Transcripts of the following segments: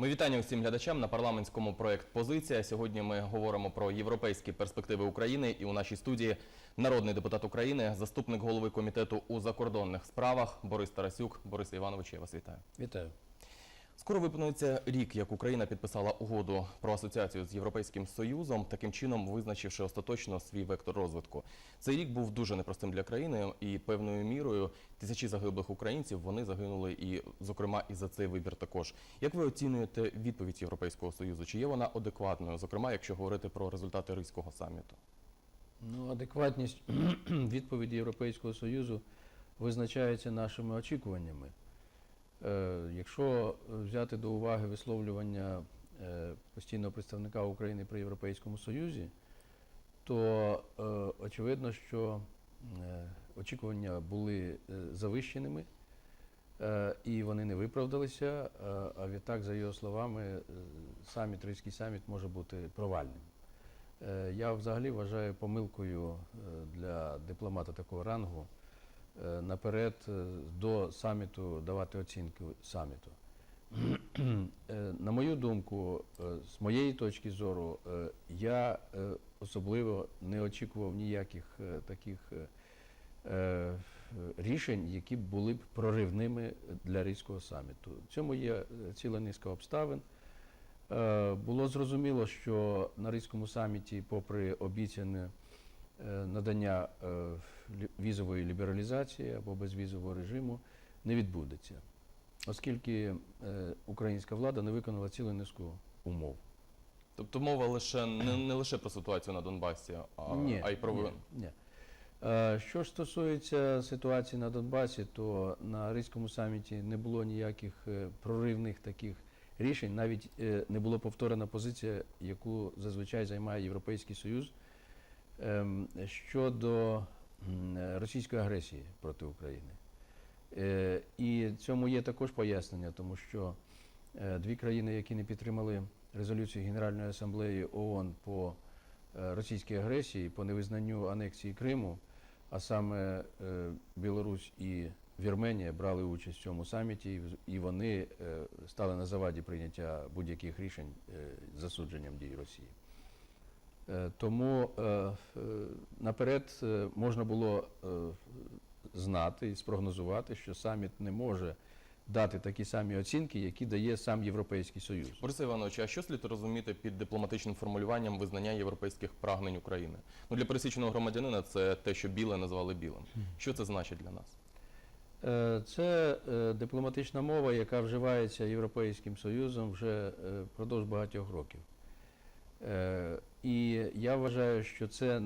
Ми вітання усім глядачам на парламентському проект Позиція. Сьогодні ми говоримо про європейські перспективи України. І у нашій студії народний депутат України, заступник голови комітету у закордонних справах Борис Тарасюк. Борис Іванович, я вас вітаю. Вітаю. Скоро виповнюється рік, як Україна підписала угоду про асоціацію з Європейським Союзом, таким чином визначивши остаточно свій вектор розвитку. Цей рік був дуже непростим для країни, і певною мірою тисячі загиблих українців вони загинули, і зокрема і за цей вибір також. Як ви оцінюєте відповідь Європейського союзу? Чи є вона адекватною, зокрема, якщо говорити про результати Ризького саміту? Ну, адекватність відповіді Європейського Союзу визначається нашими очікуваннями. Е, якщо взяти до уваги висловлювання е, постійного представника України при Європейському Союзі, то е, очевидно, що очікування були завищеними, і вони не виправдалися. А відтак, за його словами, саміт, Ризький саміт може бути провальним. Я взагалі вважаю помилкою для дипломата такого рангу наперед е, до саміту давати оцінку саміту. Е, На мою думку, е, з моєї точки зору, е, я е, особливо не очікував ніяких е, таких е, е, рішень, які були б проривними для Ризького саміту. В цьому є е, ціла низка обставин. Е, Було зрозуміло, що на Ризькому саміті, попри обіцяне е, надання е, візової лібералізації або безвізового режиму, не відбудеться, оскільки е, українська влада не виконала цілу низку умов. Тобто мова лише не, не лише про ситуацію на Донбасі, а, а й про ні, ні. Е, Що ж стосується ситуації на Донбасі, то на Ризькому саміті не було ніяких е, проривних таких рішень, навіть не було повторена позиція, яку зазвичай займає Європейський Союз ем, щодо російської агресії проти України. Е, І цьому є також пояснення, тому що е, дві країни, які не підтримали резолюцію Генеральної асамблеї ООН по е, російській агресії, по невизнанню анексії Криму, а саме Білорусь і Вірменія брали участь в цьому саміті, і вони стали на заваді прийняття будь-яких рішень засудженням дій Росії. Е, Тому е, е, наперед можна було знати і спрогнозувати, що саміт не може дати такі самі оцінки, які дає сам Європейський Союз. Борисе Івановичу, а що слід розуміти під дипломатичним формулюванням визнання європейських прагнень України? Ну для пересічного громадянина це те, що біле назвали білим. Що це значить для нас? Це дипломатична мова, яка вживається Європейським Союзом вже впродовж багатьох років. Е, І я вважаю, що це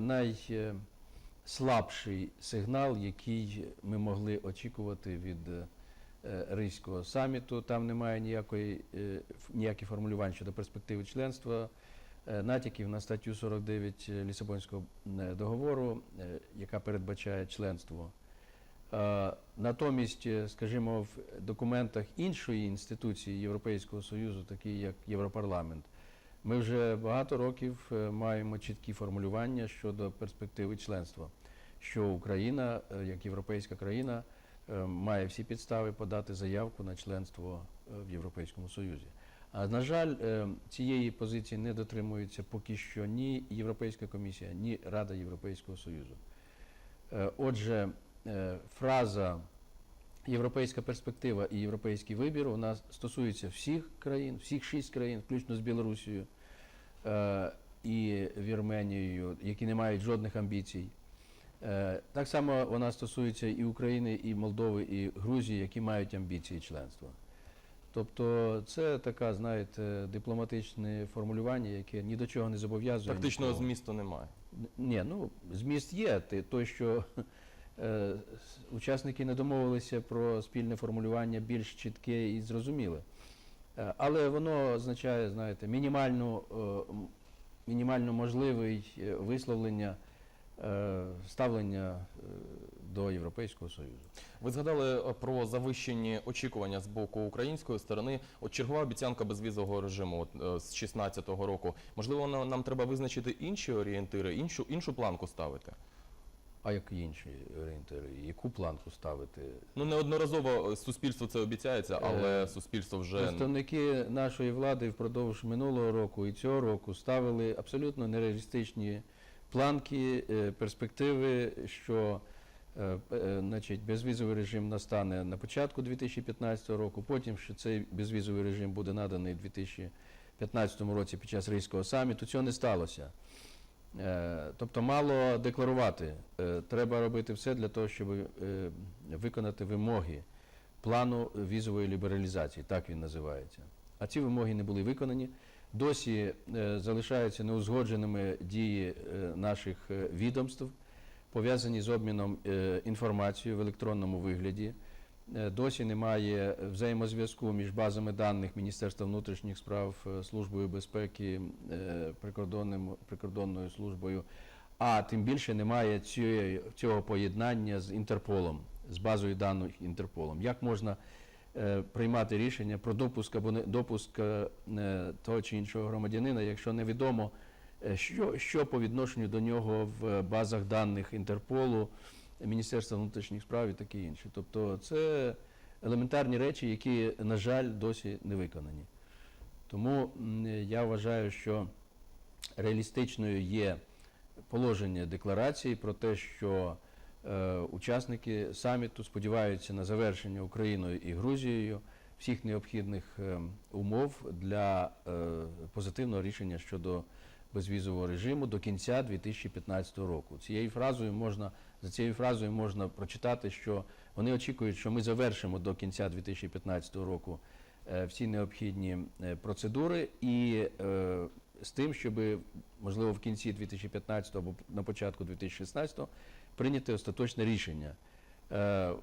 найслабший сигнал, який ми могли очікувати від е, Ризького саміту. Там немає ніякої, е, ніяких формулювань щодо перспективи членства, натяків на статтю 49 Лісабонського договору, яка передбачає членство. Натомість, скажімо, в документах іншої інституції Європейського Союзу, такі як Європарламент, ми вже багато років е, маємо чіткі формулювання щодо перспективи членства, що Україна, е, як європейська країна, е, має всі підстави подати заявку на членство в Європейському Союзі. А на жаль, цієї позиції не дотримується поки що ні Європейська комісія, ні Рада Європейського Союзу. Отже, фраза європейська перспектива і європейський вибір у нас стосується всіх країн, всіх шість країн, включно з Білорусією і Вірменією, які не мають жодних амбіцій. Е, Так само вона стосується і України, і Молдови, і Грузії, які мають амбіції членства. Тобто це така, знаєте, дипломатичне формулювання, яке ні до чого не зобов'язує. Практичного нікого. змісту немає. Ні, ну зміст є. Ти- Той, що е, учасники не домовилися про спільне формулювання більш чітке і зрозуміле. Е, але воно означає, знаєте, мінімальну, е, мінімально можливий е, висловлення ставлення до Європейського Союзу. Ви згадали про завищені очікування з боку української сторони. От чергова обіцянка безвізового режиму от, з 16-го року. Можливо, на- нам треба визначити інші орієнтири, іншу іншу планку ставити. А які інші орієнтири? Яку планку ставити? Ну неодноразово е, суспільству це обіцяється, але Е, суспільство вже Представники нашої влади впродовж минулого року і цього року ставили абсолютно нереалістичні планки, е, перспективи, що значить, безвізовий режим настане на початку 2015 року, потім що цей безвізовий режим буде наданий у 2015 році під час Ризького саміту. Цього не сталося. Е, Тобто мало декларувати. Е, Треба робити все для того, щоб е, виконати вимоги плану візової лібералізації, так він називається. А ці вимоги не були виконані. Досі залишаються неузгодженими дії наших відомств, пов'язані з обміном інформацією в електронному вигляді. Е, Досі немає взаємозв'язку між базами даних Міністерства внутрішніх справ, е, Службою безпеки, е, прикордонним, прикордонною службою, а тим більше немає цього поєднання з Інтерполом, з базою даних Інтерполом. Як можна приймати рішення про допуск або не допуск того чи іншого громадянина, якщо невідомо, що, що по відношенню до нього в базах даних Інтерполу, Міністерства внутрішніх справ і таке інше. Тобто це елементарні речі, які, на жаль, досі не виконані. Тому я вважаю, що реалістичною є положення декларації про те, що е, учасники саміту сподіваються на завершення Україною і Грузією всіх необхідних е, умов для е, позитивного рішення щодо безвізового режиму до кінця 2015 року. Цією фразою можна за цією фразою можна прочитати, що вони очікують, що ми завершимо до кінця 2015 року е, всі необхідні е, процедури і е, з тим, щоб можливо в кінці 2015 або на початку 2016 прийняти остаточне рішення.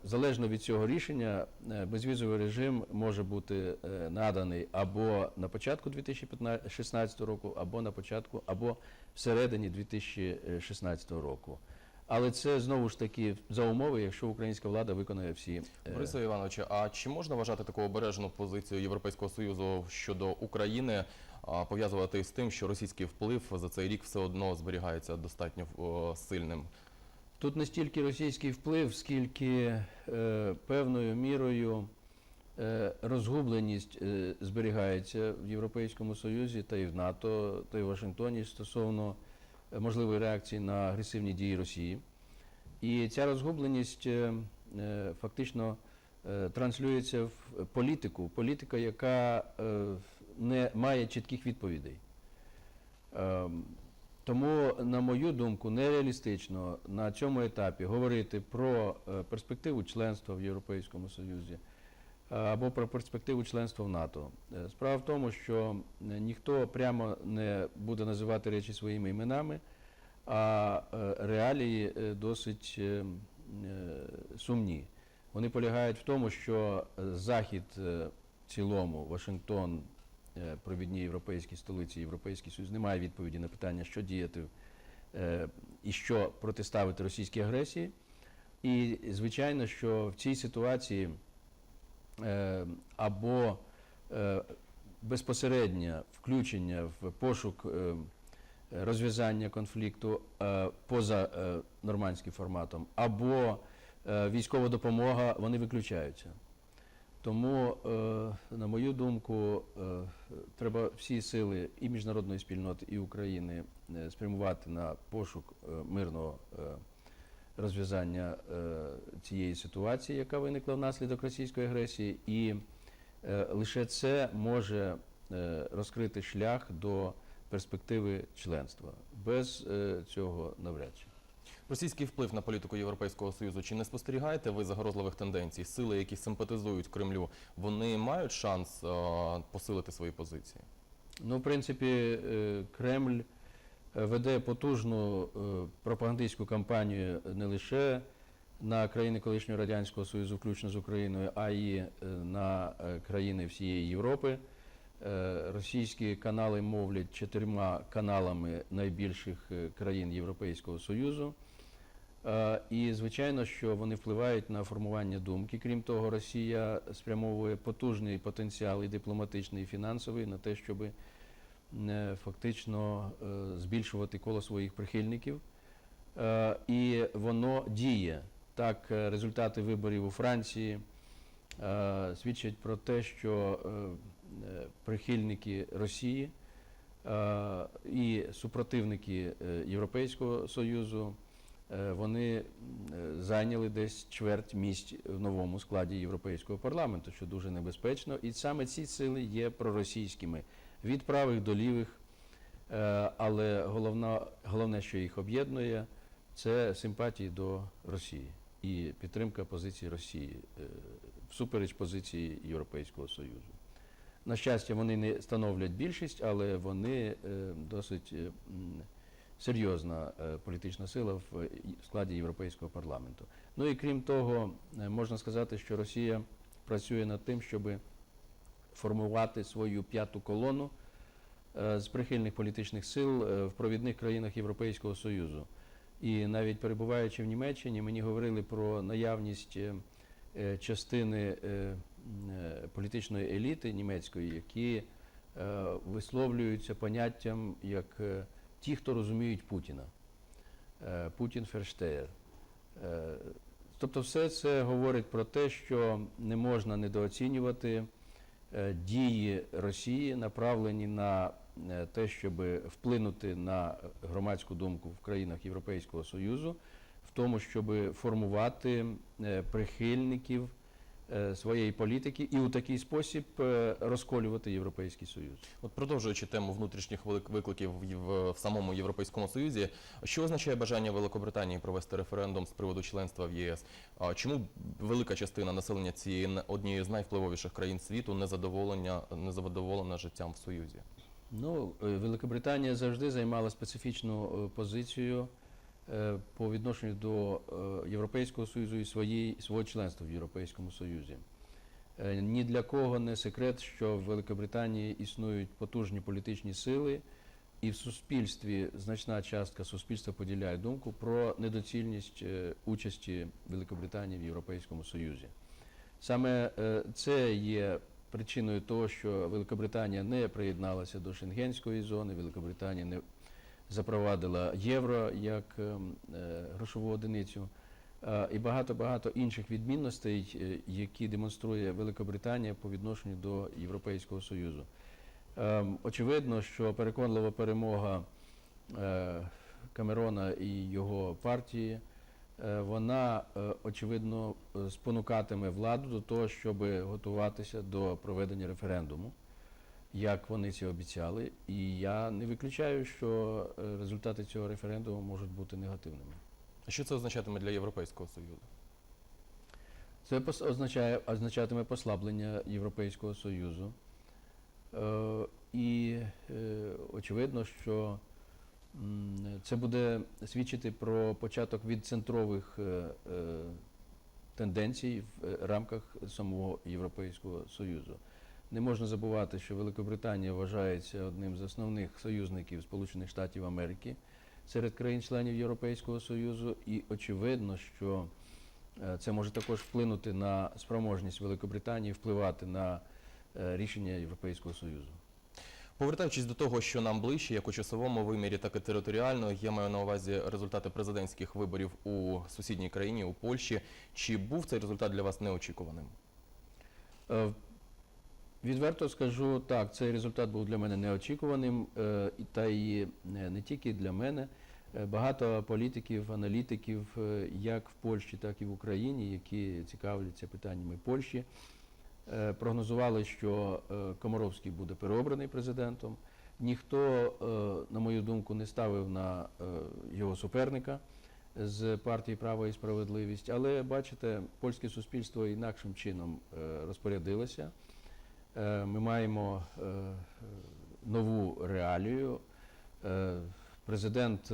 Залежно від цього рішення, безвізовий режим може бути наданий або на початку 2016 року, або на початку, або всередині 2016 року. Але це знову ж таки за умови, якщо українська влада виконає всі е, Борисе Івановичу, а чи можна вважати таку обережну позицію Європейського союзу щодо України пов'язувати з тим, що російський вплив за цей рік все одно зберігається достатньо сильним? Тут не стільки російський вплив, скільки е, певною мірою е, розгубленість е, зберігається в Європейському Союзі та і в НАТО, та й в Вашингтоні стосовно можливої реакції на агресивні дії Росії. І ця розгубленість е, е, фактично е, транслюється в політику, політика, яка не має чітких відповідей. Ем, Тому, на мою думку, нереалістично на цьому етапі говорити про перспективу членства в Європейському Союзі або про перспективу членства в НАТО. Е, Справа в тому, що е, ніхто прямо не буде називати речі своїми іменами, а е, реалії е, досить е, е, сумні. Вони полягають в тому, що е, Захід е, в цілому, Вашингтон, е, провідні європейські столиці, Європейський Союз, не має відповіді на питання, що діяти е, і що протиставити російській агресії. І звичайно, що в цій ситуації е, або е, безпосереднє включення в пошук е, розв'язання конфлікту е, поза е, нормандським форматом, або е, військова допомога, вони виключаються. Тому, е, на мою думку, е, треба всі сили і міжнародної спільноти, і України е, спрямувати на пошук е, мирного е, розв'язання е, цієї ситуації, яка виникла внаслідок російської агресії, і е, лише це може е, розкрити шлях до перспективи членства. Без е, цього навряд чи. Російський вплив на політику Європейського союзу. Чи не спостерігаєте ви загрозливих тенденцій? Сили, які симпатизують Кремлю, вони мають шанс посилити свої позиції? Ну, в принципі, е, Кремль веде потужну е, пропагандистську кампанію не лише на країни колишнього Радянського Союзу, включно з Україною, а й е, на е, країни всієї Європи. Е, Російські канали мовлять чотирма каналами найбільших е, країн Європейського Союзу. Е, І звичайно, що вони впливають на формування думки. Крім того, Росія спрямовує потужний потенціал і дипломатичний, і фінансовий на те, щоб фактично е, збільшувати коло своїх прихильників. Е, І воно діє. Так, е, результати виборів у Франції е, свідчать про те, що е, е, прихильники Росії е, і супротивники е, Європейського Союзу е, вони е, зайняли десь чверть місць в новому складі Європейського парламенту, що дуже небезпечно. І саме ці сили є проросійськими від правих до лівих. Е, Але головна, головне, що їх об'єднує, це симпатії до Росії і підтримка позиції Росії е, всупереч позиції Європейського Союзу. На щастя, вони не становлять більшість, але вони е, досить серйозна політична сила в складі Європейського парламенту. Ну і крім того, можна сказати, що Росія працює над тим, щоб формувати свою п'яту колону е, з прихильних політичних сил е, в провідних країнах Європейського Союзу. І навіть перебуваючи в Німеччині, мені говорили про наявність е, частини політичної еліти німецької, які висловлюються поняттям як ті, хто розуміють Путіна. Путін ферштеєр. Тобто, все це говорить про те, що не можна недооцінювати дії Росії, направлені на е, те, щоб вплинути на громадську думку в країнах Європейського Союзу, в тому, щоб формувати е, прихильників е, своєї політики і у такий спосіб е, розколювати Європейський Союз. От продовжуючи тему внутрішніх викликів в, самому Європейському Союзі, що означає бажання Великобританії провести референдум з приводу членства в ЄС? Чому велика частина населення цієї однієї з найвпливовіших країн світу незадоволення незадоволена життям в Союзі? Ну, е, Великобританія завжди займала специфічну е, позицію е, по відношенню до е, Європейського Союзу і своєї, свого членства в Європейському Союзі. Е, Ні для кого не секрет, що в Великобританії існують потужні політичні сили, і в суспільстві значна частка суспільства поділяє думку про недоцільність е, участі Великобританії в Європейському Союзі. Саме е, це є причиною того, що Великобританія не приєдналася до Шенгенської зони, Великобританія не запровадила євро як ем, е, грошову одиницю. Е, І багато-багато інших відмінностей, е, які демонструє Великобританія по відношенню до Європейського Союзу. Ем, Очевидно, що переконлива перемога Камерона і його партії, вона, очевидно, спонукатиме владу до того, щоб готуватися до проведення референдуму, як вони це обіцяли. І я не виключаю, що е, результати цього референдуму можуть бути негативними. А Що це означатиме для Європейського Союзу? Це означає, означатиме послаблення Європейського Союзу. Е, і е, очевидно, що це буде свідчити про початок відцентрових е, е, тенденцій в е, рамках самого Європейського Союзу. Не можна забувати, що Великобританія вважається одним з основних союзників Сполучених Штатів Америки серед країн-членів Європейського Союзу, і очевидно, що Е, Це може також вплинути на спроможність Великобританії впливати на е, рішення Європейського Союзу. Повертаючись до того, що нам ближче, як у часовому вимірі, так і територіально, я маю на увазі результати президентських виборів у сусідній країні, у Польщі. Чи був цей результат для вас неочікуваним? Е, Відверто скажу, так, цей результат був для мене неочікуваним, е, та і не не тільки для мене. Е, Багато політиків, аналітиків, е, як в Польщі, так і в Україні, які цікавляться питаннями Польщі, е, прогнозували, що е, Комаровський буде переобраний президентом. Ніхто, е, на мою думку, не ставив на е, його суперника з партії Право і справедливість. Але бачите, польське суспільство інакшим чином е, розпорядилося. Е, Ми маємо е, нову реалію. Е, Президент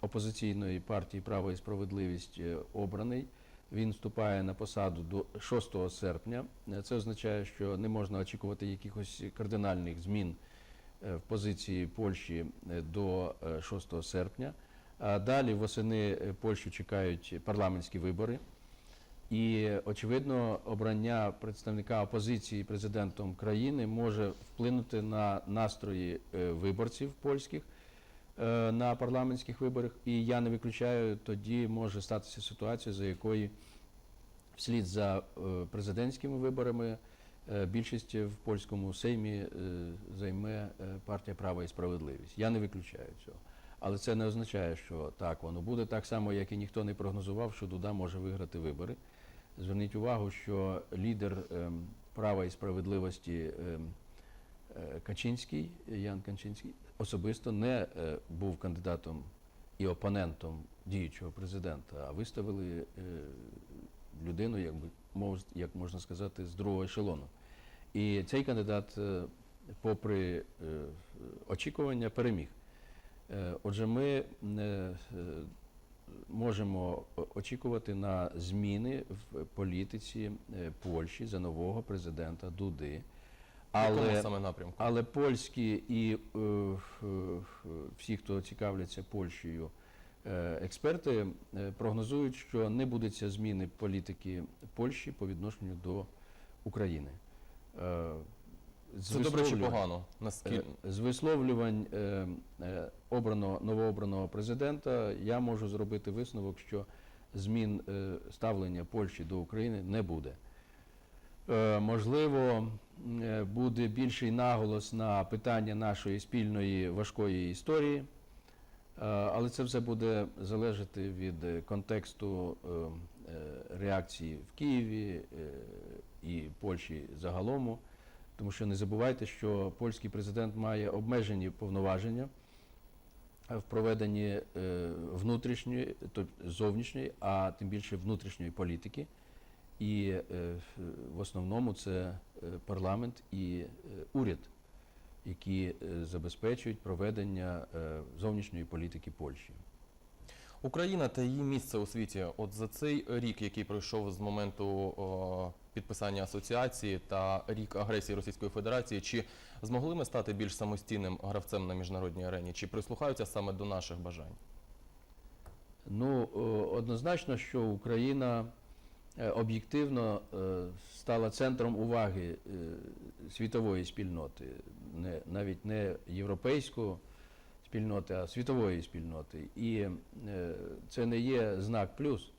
опозиційної партії Право і справедливість обраний. Він вступає на посаду до 6 серпня. Це означає, що не можна очікувати якихось кардинальних змін в позиції Польщі до е, 6 серпня. А далі восени Польщу чекають парламентські вибори. І очевидно, обрання представника опозиції президентом країни може вплинути на настрої е, виборців польських. е, на парламентських виборах, і я не виключаю, тоді може статися ситуація, за якої вслід за е, президентськими виборами більшість в польському сеймі займе партія Права і справедливість. Я не виключаю цього. Але це не означає, що так воно буде так само, як і ніхто не прогнозував, що Дуда може виграти вибори. Зверніть увагу, що лідер ем, права і справедливості ем, е, Качинський, Ян Качинський, особисто не е, був кандидатом і опонентом діючого президента, а виставили е, людину, як, би, як можна сказати, з другого ешелону. І цей кандидат, е, попри е, очікування, переміг. Е, Отже, ми е, можемо очікувати на зміни в політиці е, Польщі за нового президента Дуди. Але, саме напрямку? але польські і всі, хто цікавляться Польщею, експерти прогнозують, що не будеться зміни політики Польщі по відношенню до України. Це добре чи погано? Наскільки Е, З висловлювань е, е, обраного новообраного президента я можу зробити висновок, що змін ставлення Польщі до України не буде. Можливо, буде більший наголос на питання нашої спільної важкої історії, але це все буде залежати від контексту реакції в Києві і Польщі загалом. Тому що не забувайте, що польський президент має обмежені повноваження в проведенні е, внутрішньої, тобто зовнішньої, а тим більше внутрішньої політики. І е, в основному це е, парламент і уряд, які забезпечують проведення зовнішньої політики Польщі. Україна та її місце у світі, от за цей рік, який пройшов з моменту о, підписання асоціації та рік агресії Російської Федерації, чи змогли ми стати більш самостійним гравцем на міжнародній арені? Чи прислухаються саме до наших бажань? Ну, однозначно, що Україна е, об'єктивно е, стала центром уваги е, світової спільноти, навіть не європейської спільноти, а світової спільноти. І е, це не є знак плюс,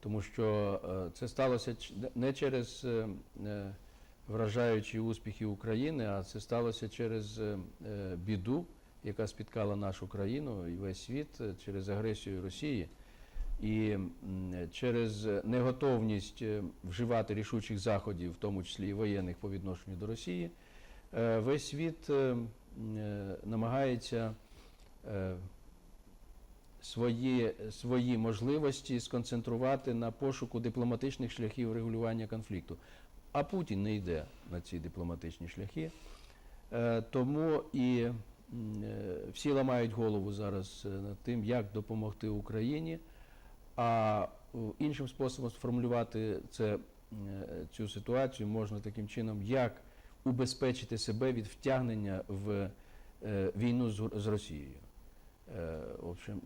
тому що е, це сталося не через е, вражаючі успіхи України, а це сталося через біду, яка спіткала нашу країну і весь світ через агресію Росії. І через неготовність вживати рішучих заходів, в тому числі і воєнних по відношенню до Росії, весь світ намагається свої, свої можливості сконцентрувати на пошуку дипломатичних шляхів регулювання конфлікту. А Путін не йде на ці дипломатичні шляхи. Е, Тому і е, всі ламають голову зараз е, над тим, як допомогти Україні. А е, іншим способом сформулювати це, е, цю ситуацію можна таким чином, як убезпечити себе від втягнення в е, війну з Росією. Е, В общем,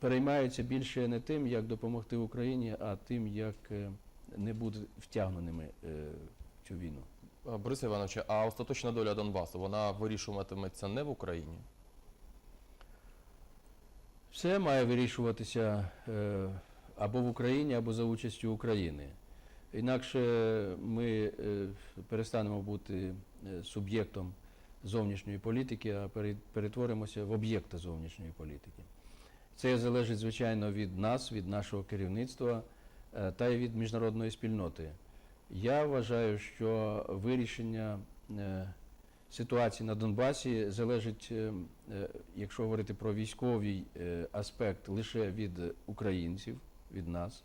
переймаються більше не тим, як допомогти Україні, а тим, як е, не бути втягненими е, в цю війну. Борисе Івановичу, а остаточна доля Донбасу вона вирішуватиметься не в Україні? Все має вирішуватися або в Україні, або за участю України. Інакше ми перестанемо бути суб'єктом зовнішньої політики, а пере- перетворимося в об'єкта зовнішньої політики. Це залежить, звичайно, від нас, від нашого керівництва е, та й від міжнародної спільноти. Я вважаю, що вирішення е, ситуації на Донбасі залежить, е, якщо говорити про військовий аспект, лише від українців, від нас,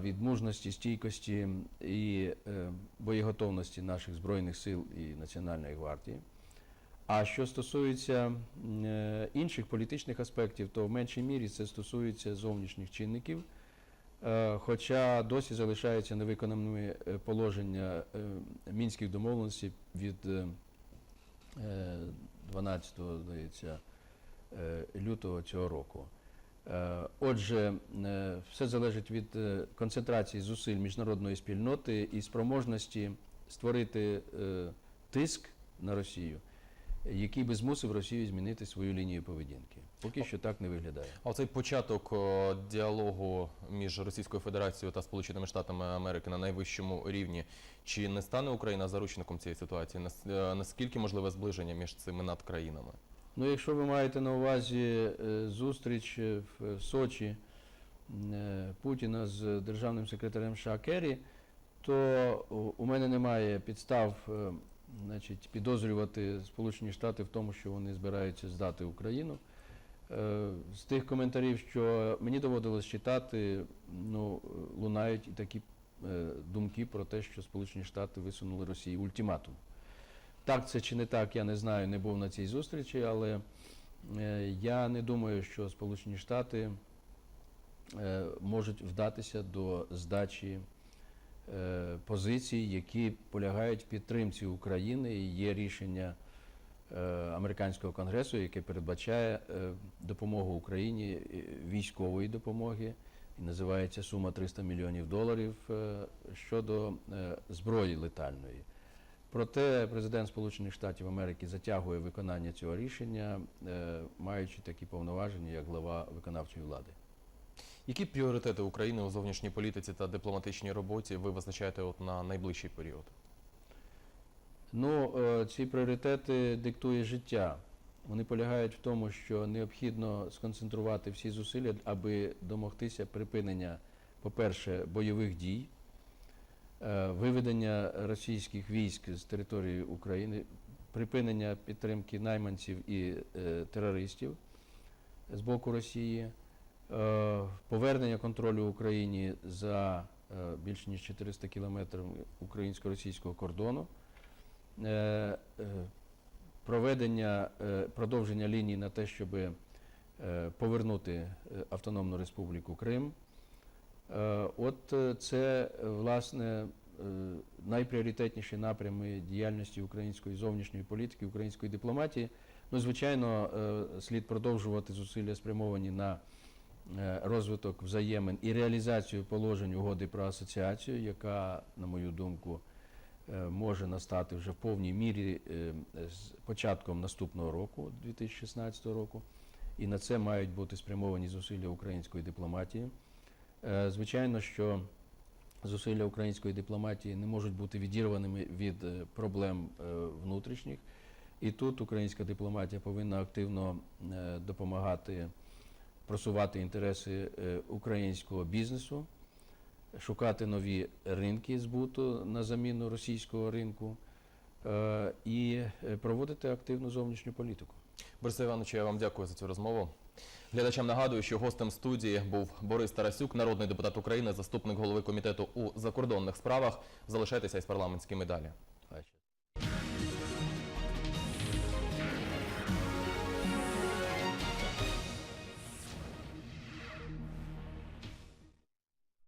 від мужності, стійкості і е, боєготовності наших збройних сил і Національної гвардії. А що стосується е, інших політичних аспектів, то в меншій мірі це стосується зовнішніх чинників. Е, Хоча досі залишаються невиконаними е, положення е, мінських домовленостей від е, е, 12 здається, е, лютого цього року. Е, Отже, е, все залежить від е, концентрації зусиль міжнародної спільноти і спроможності створити тиск на Росію який би змусив Росію змінити свою лінію поведінки. Поки що так не виглядає. А оцей початок діалогу між Російською Федерацією та Сполученими Штатами Америки на найвищому рівні, чи не стане Україна заручником цієї ситуації? Нас- Наскільки можливе зближення між цими надкраїнами? Ну, якщо ви маєте на увазі е, зустріч е, в Сочі е, Путіна з державним секретарем США Керрі, то у- мене немає підстав е, значить, підозрювати Сполучені Штати в тому, що вони збираються здати Україну. Е, З тих коментарів, що мені доводилось читати, ну, е, лунають і такі е, думки про те, що Сполучені Штати висунули Росії ультиматум. Так це чи не так, я не знаю, не був на цій зустрічі, але е, я не думаю, що Сполучені Штати е, можуть вдатися до здачі е, позицій, які полягають в підтримці України. І є рішення американського конгресу, яке передбачає допомогу Україні військової допомоги. І називається сума 300 мільйонів доларів щодо зброї летальної. Проте президент Сполучених Штатів Америки затягує виконання цього рішення, е, маючи такі повноваження, як глава виконавчої влади. Які пріоритети України у зовнішній політиці та дипломатичній роботі ви визначаєте от на найближчий період? Ну, е, ці пріоритети диктує життя. Вони полягають в тому, що необхідно сконцентрувати всі зусилля, аби домогтися припинення, по-перше, бойових дій, виведення російських військ з території України, припинення підтримки найманців і е, терористів з боку Росії, е, повернення контролю Україні за е, більше ніж 400 кілометрів українсько-російського кордону. Е, е, проведення е, продовження лінії на те, щоб е, повернути е, Автономну Республіку Крим. Е, От е, це е, власне найпріоритетніші напрями діяльності української зовнішньої політики, української дипломатії. Ну, звичайно, слід продовжувати зусилля спрямовані на розвиток взаємин і реалізацію положень угоди про асоціацію, яка, на мою думку, може настати вже в повній мірі з початком наступного року, 2016 року. І на це мають бути спрямовані зусилля української дипломатії. Е, Звичайно, що зусилля української дипломатії не можуть бути відірваними від е, проблем е, внутрішніх. І тут українська дипломатія повинна активно допомагати просувати інтереси українського бізнесу, шукати нові ринки збуту на заміну російського ринку і проводити активну зовнішню політику. Борисе Івановичу, я вам дякую за цю розмову. Глядачам нагадую, що гостем студії був Борис Тарасюк, народний депутат України, заступник голови комітету у закордонних справах. Залишайтеся із парламентськими далі.